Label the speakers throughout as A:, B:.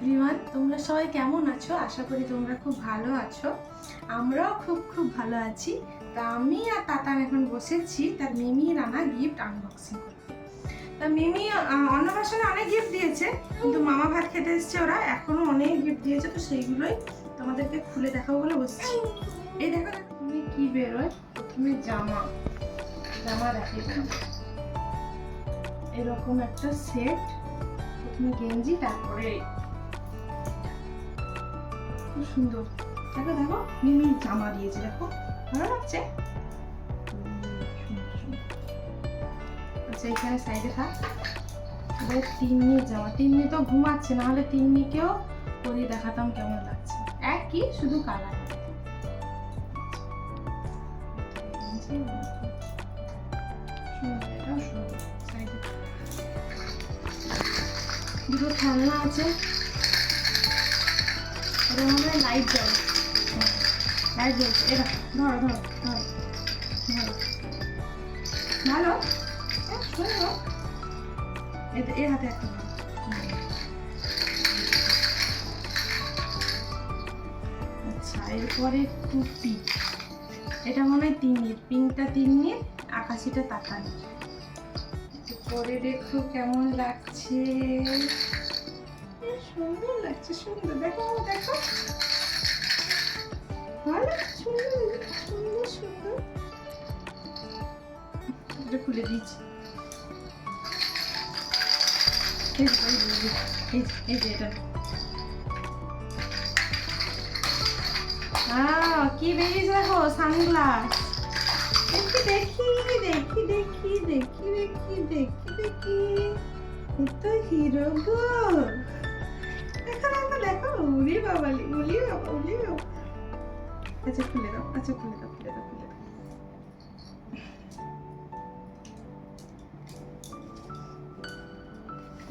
A: Everyone তোমরা সবাই কেমন আছো? আশা করি তোমরা খুব ভালো আছো। আমরাও খুব খুব ভালো আছি। তা আমি আর তাতান এখন বসেছি। তার মিমি রানা গিফট আনবক্সিং তা মিমি অন্নপ্রাশনে অনেক গিফট দিয়েছে কিন্তু মামা ভাত খেতে এসেছে ওরা। এখনও অনেক গিফট দিয়েছে তো সেইগুলোই তোমাদেরকে খুলে দেখাবো বলে বসছি। এই দেখো দেখো, তুমি কি বেরোয়? প্রথমে জামা। জামা দেখাই এরকম একটা সেট প্রথমে গেঞ্জি তারপরে খুব সুন্দর। দেখো দেখো, মিমি জামা দিয়েছে, দেখো। ভালো লাগছে। আচ্ছা এখানে সাইডে থাক। তিন্নি জামা। তিন্নি তো ঘুমাচ্ছে, না হলে তিন্নিকেও পরিয়ে দেখাতাম কেমন লাগছে। একই, শুধু কালার দুটো খেলনা আছে। লাইট জ্বলে। লাইট জ্বলছে এটা, ধরো ধরো ধরো ধরো। ভালো? এর হাতে একটা। আচ্ছা এরপরে টুপি। এটা মনে হয় তিন তিন্নির পিঙ্কটা তিন্নির আকাশিটা তাকানি পরে দেখো কেমন লাগছে। সুন্দর লাগছে সুন্দর। দেখো দেখো। ভালো সুন্দর সুন্দর সুন্দর। এটা খুলে দিয়েছি এই যে, এটা। কি বেরিয়েছে দেখো দেখি দেখি দেখি দেখি দেখি দেখি দেখি দেখি। তো হিরো গো। উলি বাবালি উলি বাবা উলি বাবা আচ্ছা খুলে দাও আচ্ছা খুলে দাও খুলে দাও খুলে দাও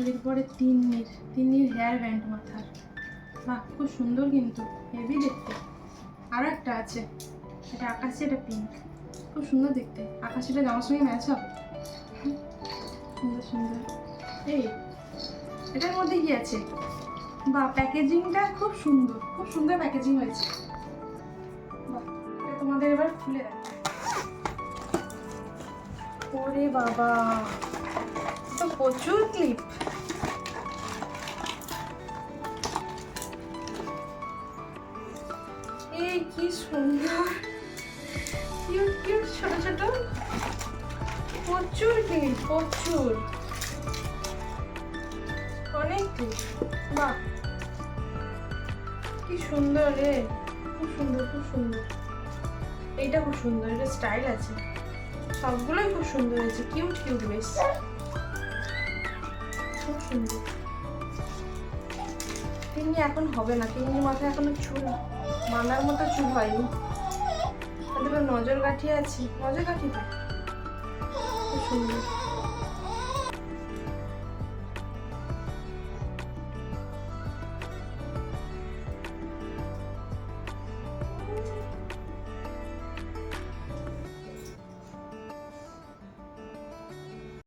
A: এরপরে তিন্নির তিন্নির হেয়ার ব্যান্ড মাথার। বাহ খুব সুন্দর কিন্তু হেভি দেখতে। আরও একটা আছে, এটা আকাশি, এটা পিঙ্ক খুব সুন্দর দেখতে। আকাশিটা জামার সঙ্গে ম্যাচ হবে সুন্দর সুন্দর। এই, এটার মধ্যে কি আছে? বা প্যাকেজিংটা খুব সুন্দর খুব সুন্দর প্যাকেজিং হয়েছে। তোমাদের এবার খুলে দেখ ওরে বাবা তো প্রচুর ক্লিপ এই কি সুন্দর কিউট কিউট ছোট ছোট। প্রচুর ক্লিপ প্রচুর। কি সুন্দর রে। খুব সুন্দর খুব সুন্দর। এইটা খুব সুন্দর, এটা স্টাইল আছে। সবগুলোই খুব সুন্দর হয়েছে কিউট কিউট বেশ। খুব সুন্দর। তিনি এখন হবে না। তিনি মাথায় এখনও চুল। মানার মতো চুল হয়নি। তাদের নজর কাঠি আছে। নজর কাঠি খুব সুন্দর।